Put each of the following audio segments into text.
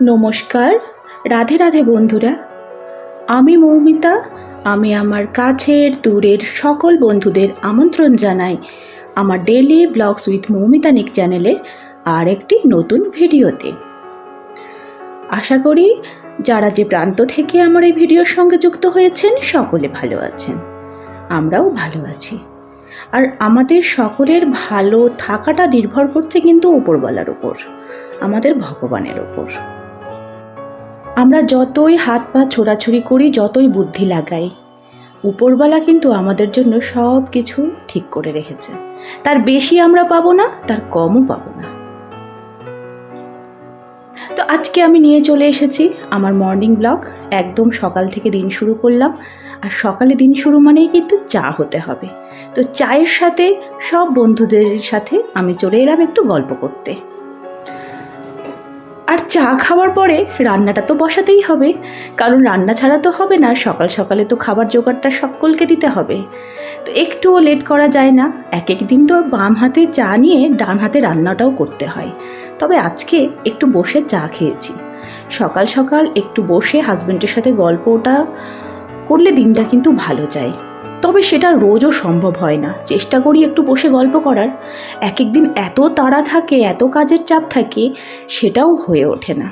নমস্কার। রাধে রাধে বন্ধুরা, আমি মৌমিতা, আমি আমার কাছের দূরের সকল বন্ধুদের আমন্ত্রণ জানাই আমার ডেলি ব্লগস উইথ মৌমিতা নিক চ্যানেলের আর একটি নতুন ভিডিওতে। আশা করি যারা যে প্রান্ত থেকে আমার এই ভিডিওর সঙ্গে যুক্ত হয়েছেন, সকলে ভালো আছেন। আমরাও ভালো আছি। আর আমাদের সকলের ভালো থাকাটা নির্ভর করছে কিন্তু উপরওয়ালার উপর, আমাদের ভগবানের ওপর আমরা যতই হাত পা ছোড়াছুড়ি করি, যতই বুদ্ধি লাগাই, উপরওয়ালা কিন্তু আমাদের জন্য সব কিছু ঠিক করে রেখেছে। তার বেশি আমরা পাবো না, তার কমও পাবো না। তো আজকে আমি নিয়ে চলে এসেছি আমার মর্নিং ব্লগ একদম সকাল থেকে দিন শুরু করলাম। আর সকালে দিন শুরু মানেই কিন্তু চা হতে হবে। তো চায়ের সাথে সব বন্ধুদের সাথে আমি চলে এলাম একটু গল্প করতে। আর চা খাওয়ার পরে রান্নাটা তো বসাতেই হবে। কারণ রান্না ছাড়া তো হবে না, সকাল সকালে তো খাবার জোগাড়টা সকলকে দিতে হবে। তো একটুও লেট করা যায় না এক এক দিন তো বাম হাতে চা নিয়ে ডান হাতে রান্নাটাও করতে হয়। তবে আজকে একটু বসে চা খেয়েছি। সকাল সকাল একটু বসে হাজব্যান্ডের সাথে গল্পটা করলে দিনটা কিন্তু ভালো যায়। তবে সেটা রোজও সম্ভব হয় না। চেষ্টা করি একটু বসে গল্প করার। এক এক দিন এত তাড়া থাকে, এত কাজের চাপ থাকে, সেটাও হয়ে ওঠে না।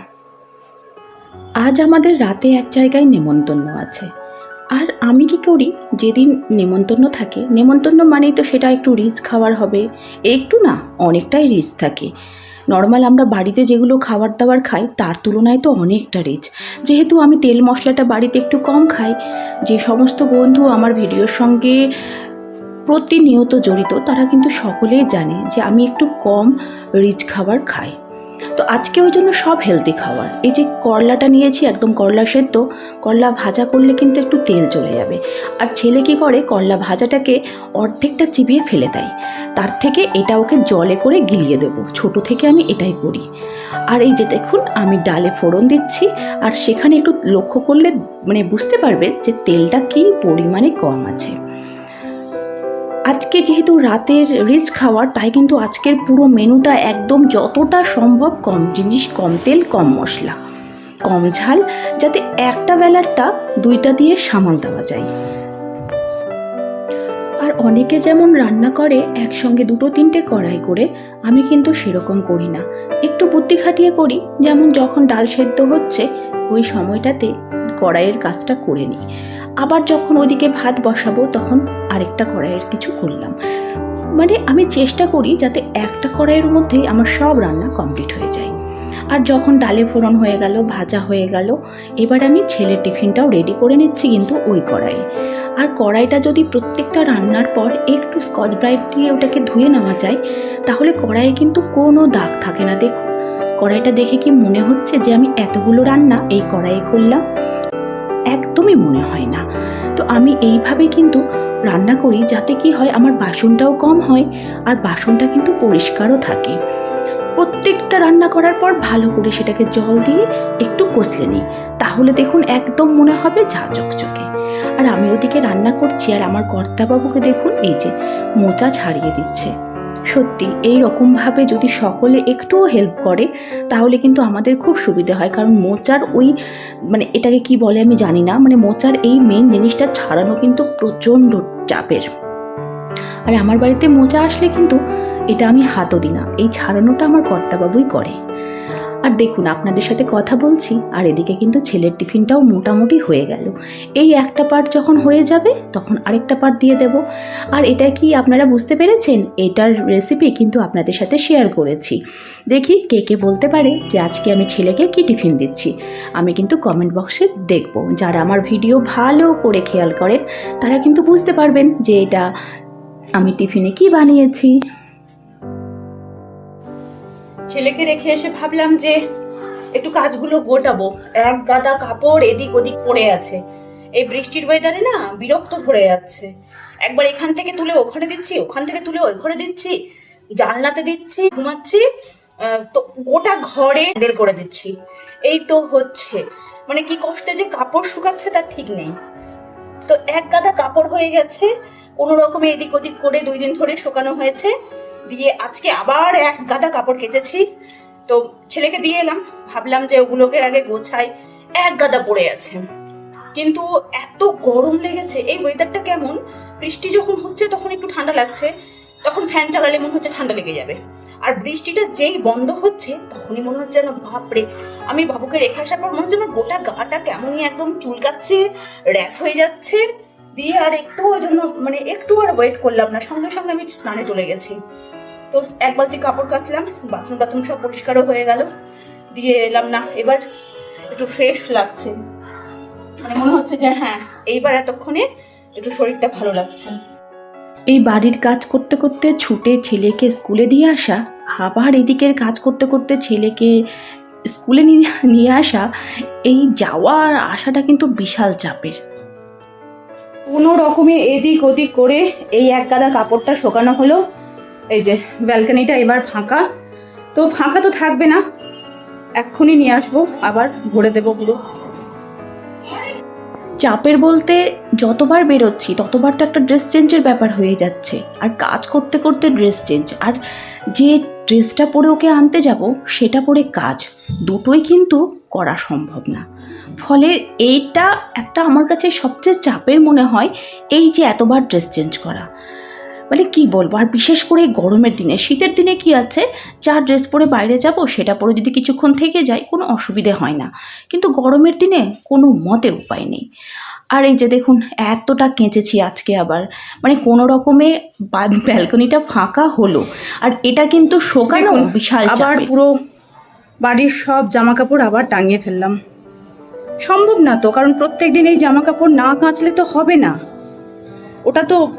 আজ আমাদের রাতে এক জায়গায় নেমন্তন্ন আছে। আর আমি কি করি? যেদিন নেমন্তন্ন থাকে, নেমন্তন্ন মানেই তো সেটা একটু রিচ খাওয়ার হবে। একটু না, অনেকটাই রিচ থাকে। নর্মাল আমরা বাড়িতে যেগুলো খাবার দাবার খাই, তার তুলনায় তো অনেকটা রিচ যেহেতু আমি তেল মশলাটা বাড়িতে একটু কম খাই, যে সমস্ত বন্ধু আমার ভিডিওর সঙ্গে প্রতিনিয়ত জড়িত, তারা কিন্তু সকলেই জানে যে আমি একটু কম রিচ খাবার খাই। তো আজকে ওই জন্য সব হেলদি খাবার। এই যে করলাটা নিয়েছি, একদম করলা সেদ্ধ, করলা ভাজা করলে কিন্তু একটু তেল চলে যাবে। আর ছেলে কি করে, করলা ভাজাটাকে অর্ধেকটা চিবিয়ে ফেলে দেয়। তার থেকে এটা ওকে জলে করে গিলিয়ে দেবো। ছোট থেকে আমি এটাই করি। আর এই যে দেখুন, আমি ডালে ফোড়ন দিচ্ছি, আর সেখানে একটু লক্ষ্য করলে মানে বুঝতে পারবেন যে তেলটা কী পরিমাণে কম আছে। আজকে যেহেতু রাতের রিচ খাওয়ার, তাই কিন্তু আজকের পুরো মেনুটা একদম যতটা সম্ভব কম জিনিস, কম তেল, কম মশলা। কম ঝাল, যাতে একটা বেলারটা দুইটা দিয়ে সামাল দেওয়া যায়। আর অনেকে যেমন রান্না করে, একসঙ্গে দুটো তিনটে কড়াই করে, আমি কিন্তু সেরকম করি না। একটু বুদ্ধি খাটিয়ে করি, যেমন যখন ডাল সেদ্ধ হচ্ছে, ওই সময়টাতে কড়াইয়ের কাজটা করে নিই। আবার যখন ওদিকে ভাত বসাবো, তখন আরেকটা কড়াইয়ের কিছু করলাম। মানে আমি চেষ্টা করি যাতে একটা কড়াইয়ের মধ্যেই আমার সব রান্না কমপ্লিট হয়ে যায়। আর যখন ডালে ফোড়ন হয়ে গেল, ভাজা হয়ে গেল, এবার আমি ছেলের টিফিনটাও রেডি করে নিচ্ছি কিন্তু ওই কড়াইয়ে আর কড়াইটা যদি প্রত্যেকটা রান্নার পর একটু স্কচ ব্রাইট দিয়ে ওটাকে ধুয়ে নেওয়া যায়, তাহলে কড়াইয়ে কিন্তু কোনো দাগ থাকে না। দেখুন, কড়াইটা দেখে কি মনে হচ্ছে যে আমি এতগুলো রান্না এই কড়াইয়ে করলাম? একদমই মনে হয় না। তো আমি এইভাবে কিন্তু রান্না করি যাতে কি হয়, আমার বাসনটাও কম হয় আর বাসনটা কিন্তু পরিষ্কারও থাকে। প্রত্যেকটা রান্না করার পর ভালো করে সেটাকে জল দিয়ে একটু কষলে নিই। তাহলে দেখুন একদম মনে হবে ঝা চকচকে। আর আমি ওদিকে রান্না করছি আর আমার কর্তাবাবুকে দেখুন এই যে মোচা ছাড়িয়ে দিচ্ছে। সত্যি, এই রকমভাবে যদি সকলে একটুও হেল্প করে, তাহলে কিন্তু আমাদের খুব সুবিধা হয়। কারণ মোচার ওই মানে এটাকে কি বলে আমি জানি না মানে মোচার এই মেন জিনিসটা ছাড়ানো কিন্তু প্রচণ্ড চাপের। আর আমার বাড়িতে মোচা আসলে কিন্তু এটা আমি হাতও দিই না। এই ছাড়ানোটা আমার কর্তাবাবুই করে। আর দেখুন, আপনাদের সাথে কথা বলছি, আর এদিকে কিন্তু ছেলের টিফিনটাও মোটামুটি হয়ে গেল। এই একটা পার্ট যখন হয়ে যাবে, তখন আরেকটা পার্ট দিয়ে দেব। আর এটা কি আপনারা বুঝতে পেরেছেন? এটার রেসিপি কিন্তু আপনাদের সাথে শেয়ার করেছি। দেখি কে কে বলতে পারে যে আজকে আমি ছেলেকে কি টিফিন দিচ্ছি। আমি কিন্তু কমেন্ট বক্সে দেখব। যারা আমার ভিডিও ভালো করে খেয়াল করেন, তারা কিন্তু বুঝতে পারবেন যে এটা আমি টিফিনে কি বানিয়েছি। ছেলেকে রেখে এসে ভাবলাম যে একটু কাজগুলো গোটাবো। এক গাদা কাপড় এদিক ওদিক পড়ে আছে। এই বৃষ্টির ওয়েদারে না বিরক্ত ধরে যাচ্ছে। একবার এখান থেকে তুলে ওখানে দিচ্ছি, ওখান থেকে তুলে ওই ঘরে দিচ্ছি, জানলাতে দিচ্ছি, ঘুমাচ্ছি তো গোটা ঘরে হ্যান্ডেল করে দিচ্ছি। এই তো হচ্ছে। মানে কি কষ্টে যে কাপড় শুকাচ্ছে তার ঠিক নেই। তো এক গাদা কাপড় হয়ে গেছে। কোনো রকমে এদিক ওদিক করে দুই দিন ধরে শুকানো হয়েছে। দিয়ে আজকে আবার এক গাদা কাপড় কেচেছি। তো ছেলেকে দিয়ে এলাম। ভাবলাম যে ওগুলোকে আগে গোছাই। এক গাদা পড়ে আছে। কিন্তু এত গরম লেগেছে। এই ওয়েদারটা কেমন? বৃষ্টি যখন হচ্ছে তখন একটু ঠান্ডা লাগছে। তখন ফ্যান চালালে মনে হচ্ছে ঠান্ডা লেগে যাবে। আর বৃষ্টিটা যেই বন্ধ হচ্ছে, তখনই মনে হচ্ছে না বাপরে! আমি বাবুকে রেখে আসার পর মনে হচ্ছে আমার গোটা গাটা কেমনই একদম চুলকাচ্ছে, র্যাশ হয়ে যাচ্ছে। দিয়ে আর একটু ওই জন্য মানে একটু আর ওয়েট করলাম না। সঙ্গে সঙ্গে আমি স্নানে চলে গেছি। তো এক বালতি কাপড় কাচলাম বাথরুম টাথরুম সব পরিষ্কারও হয়ে গেল। দিয়ে এলাম না এবার একটু ফ্রেশ লাগছে। মানে মনে হচ্ছে যে হ্যাঁ এইবার এতক্ষণে একটু শরীরটা ভালো লাগছে। এই বাড়ির কাজ করতে করতে ছুটে ছেলেকে স্কুলে দিয়ে আসা আবার এদিকের কাজ করতে করতে ছেলেকে স্কুলে নিয়ে আসা এই যাওয়া আর আসাটা কিন্তু বিশাল চাপের। কোনো রকমে এদিক ওদিক করে এই এক গাদা কাপড়টা শোকানো হলো। এই যে ব্যালকানিটা এবার ফাঁকা। তো ফাঁকা তো থাকবে না। এক্ষুনি নিয়ে আসব, আবার ভরে দেবো পুরো চাপের বলতে যতবার বেরোচ্ছি, ততবার তো একটা ড্রেস চেঞ্জের ব্যাপার হয়ে যাচ্ছে। আর কাজ করতে করতে ড্রেস চেঞ্জ আর যে ড্রেসটা পরে ওকে আনতে যাব, সেটা পরে কাজ। দুটোই কিন্তু করা সম্ভব না। ফলে এইটা একটা আমার কাছে সবচেয়ে চাপের মনে হয়, এই যে এতবার ড্রেস চেঞ্জ করা। মানে কি বলব? আর বিশেষ করে এই গরমের দিনে শীতের দিনে কি আছে? যা ড্রেস পরে বাইরে যাব সেটা পরে যদি কিছুক্ষণ থেকে যায় কোনো অসুবিধে হয় না। কিন্তু গরমের দিনে কোনো মতে উপায় নেই। আর এই যে দেখুন এতটা কেঁচেছি আজকে আবার। মানে কোনো রকমে ব্যালকনিটা ফাঁকা হলো। আর এটা কিন্তু শোকানো বিশাল আবার পুরো বাড়ির সব জামা কাপড় আবার টাঙিয়ে ফেললাম। সম্ভব না তো কারণ প্রত্যেক দিন এই জামা কাপড় না কাচলে তো হবে না। ওটা তো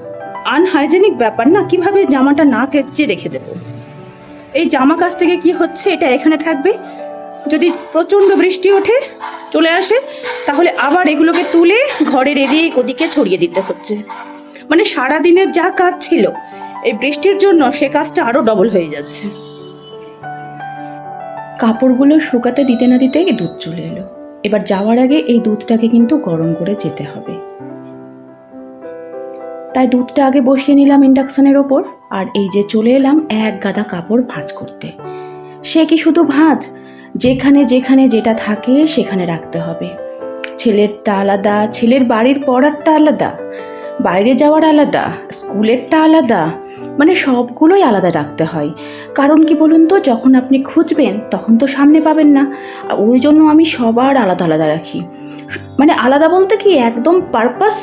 আনহাইজেনিক ব্যাপার না, কীভাবে জামাটা না কেচে রেখে দেব? এই জামা কাছ থেকে কি হচ্ছে, এটা এখানে থাকবে? যদি প্রচণ্ড বৃষ্টি ওঠে, চলে আসে, তাহলে আবার এগুলোকে তুলে ঘরের এদিকে ওদিকে ছড়িয়ে দিতে হচ্ছে। মানে সারা দিনের যা কাজ ছিল, এই বৃষ্টির জন্য সে কাজটা আরও ডবল হয়ে যাচ্ছে। কাপড়গুলো শুকাতে দিতে না দিতেই দুধ চলে এলো। এবার যাওয়ার আগে এই দুধটাকে কিন্তু গরম করে যেতে হবে। তাই দুধটা আগে বসিয়ে নিলাম ইন্ডাকশানের ওপর, আর এই যে চলে এলাম এক গাদা কাপড় ভাঁজ করতে। সে কি শুধু ভাঁজ? যেখানে যেখানে যেটা থাকে সেখানে রাখতে হবে। ছেলেরটা আলাদা, ছেলের বাড়ির পড়ারটা আলাদা, বাইরে যাওয়ার আলাদা, স্কুলেরটা আলাদা মানে সবগুলোই আলাদা রাখতে হয়। কারণ কি বলুন তো, যখন আপনি খুঁজবেন, তখন তো সামনে পাবেন না। ওই জন্য আমি সবার আলাদা আলাদা রাখি। মানে আলাদা বলতে কি, একদম পারপাস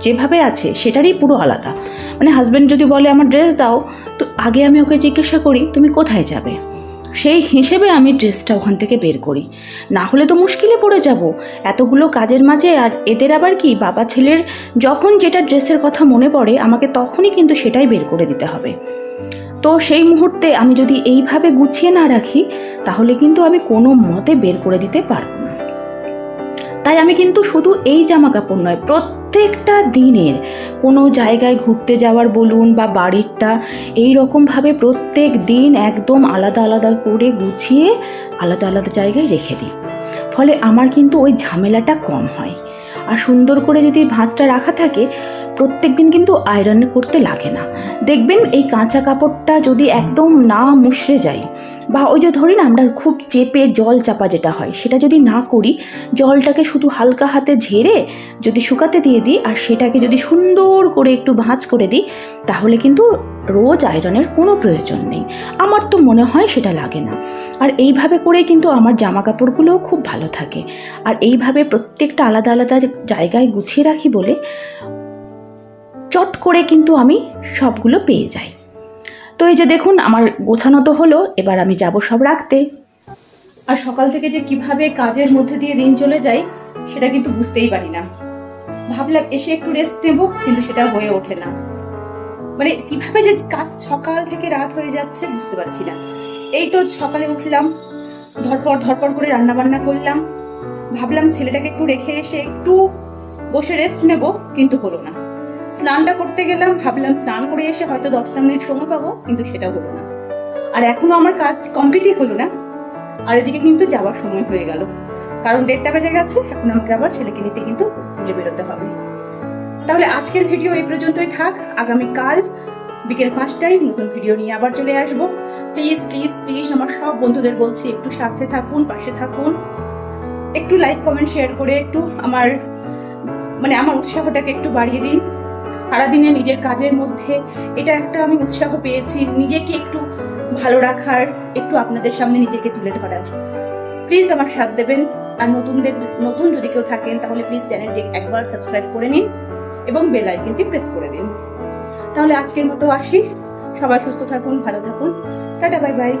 যেভাবে আছে সেটারই পুরো আলাদা। মানে হাজব্যান্ড যদি বলে, আমার ড্রেস দাও, তো আগে আমি ওকে জিজ্ঞাসা করি, তুমি কোথায় যাবে? সেই হিসেবে আমি ড্রেসটা ওখান থেকে বের করি। না হলে তো মুশকিলে পড়ে যাব। এতগুলো কাজের মাঝে আর এদের আবার কি? বাবা ছেলের যখন যেটা ড্রেসের কথা মনে পড়ে, আমাকে তখনই কিন্তু সেটাই বের করে দিতে হবে। তো সেই মুহূর্তে আমি যদি এইভাবে গুছিয়ে না রাখি, তাহলে কিন্তু আমি কোনো মতে বের করে দিতে পারব না। তাই আমি কিন্তু শুধু এই জামা কাপড় নয় প্রত্যেকটা দিনের কোনো জায়গায় ঘুরতে যাওয়ার বলুন বা বাড়িরটা এই রকমভাবে প্রত্যেক দিন একদম আলাদা আলাদা করে গুছিয়ে আলাদা আলাদা জায়গায় রেখে দিই। ফলে আমার কিন্তু ওই ঝামেলাটা কম হয়। আর সুন্দর করে যদি ভাঁজটা রাখা থাকে প্রত্যেক দিন কিন্তু আয়রন করতে লাগে না। দেখবেন এই কাঁচা কাপড়টা যদি একদম না মুশড়ে যায়, বা ওই যে ধরি না আমরা খুব চেপে জল চাপা যেটা হয়, সেটা যদি না করি, জলটাকে শুধু হালকা হাতে ঝেড়ে যদি শুকাতে দিয়ে দিই, আর সেটাকে যদি সুন্দর করে একটু ভাঁজ করে দিই, তাহলে কিন্তু রোজ আয়রনের কোনো প্রয়োজন নেই। আমার তো মনে হয় সেটা লাগে না। আর এইভাবে করে কিন্তু আমার জামা কাপড়গুলোও খুব ভালো থাকে। আর এইভাবে প্রত্যেকটা আলাদা আলাদা জায়গায় গুছিয়ে রাখি বলে চট করে কিন্তু আমি সবগুলো পেয়ে যাই। তো এই যে দেখুন, আমার গোছানো তো হলো, এবার আমি যাব সব রাখতে। আর সকাল থেকে যে কীভাবে কাজের মধ্যে দিয়ে দিন চলে যায়, সেটা কিন্তু বুঝতেই পারি না। ভাবলাম এসে একটু রেস্ট নেব, কিন্তু সেটা হয়ে ওঠে না। মানে কীভাবে যে কাজ সকাল থেকে রাত হয়ে যাচ্ছে বুঝতে পারছি না। এই তো সকালে উঠলাম, ধরপর ধরপর করে রান্না বান্না করলাম। ভাবলাম ছেলেটাকে একটু রেখে এসে একটু বসে রেস্ট নেব, কিন্তু হলো না। স্নানটা করতে গেলাম, ভাবলাম স্নান করে এসে হয়তো দশটা মিনিট সময় পাবো, কিন্তু সেটা হলো না। আর এখনও আমার কাজ কমপ্লিটই হলো না। আর এদিকে কিন্তু যাওয়ার সময় হয়ে গেল। কারণ দেড়টা বেজে গেছে, এখন আমাকে আবার ছেলেকে নিতে কিন্তু স্কুলে বেরোতে হবে। তাহলে আজকের ভিডিও এই পর্যন্তই থাক। আগামীকাল বিকেল পাঁচটায় নতুন ভিডিও নিয়ে আবার চলে আসব। প্লিজ প্লিজ প্লিজ আমার সব বন্ধুদের বলছি, একটু সাথে থাকুন, পাশে থাকুন। একটু লাইক কমেন্ট শেয়ার করে একটু আমার মানে আমার উৎসাহটাকে একটু বাড়িয়ে দিন। সারাদিনে নিজের কাজের মধ্যে এটা একটা আমি উৎসাহ পেয়েছি, নিজেকে একটু ভালো রাখার, একটু আপনাদের সামনে নিজেকে তুলে ধরার। প্লিজ আমার সাথ দেবেন, আর নতুনদের, নতুন যদি কেউ থাকেন, তাহলে প্লিজ চ্যানেলটি একবার সাবস্ক্রাইব করে নিন এবং বেল আইকনটি প্রেস করে দিন। তাহলে আজকের মতো আসি। সবাই সুস্থ থাকুন, ভালো থাকুন। Tata bye bye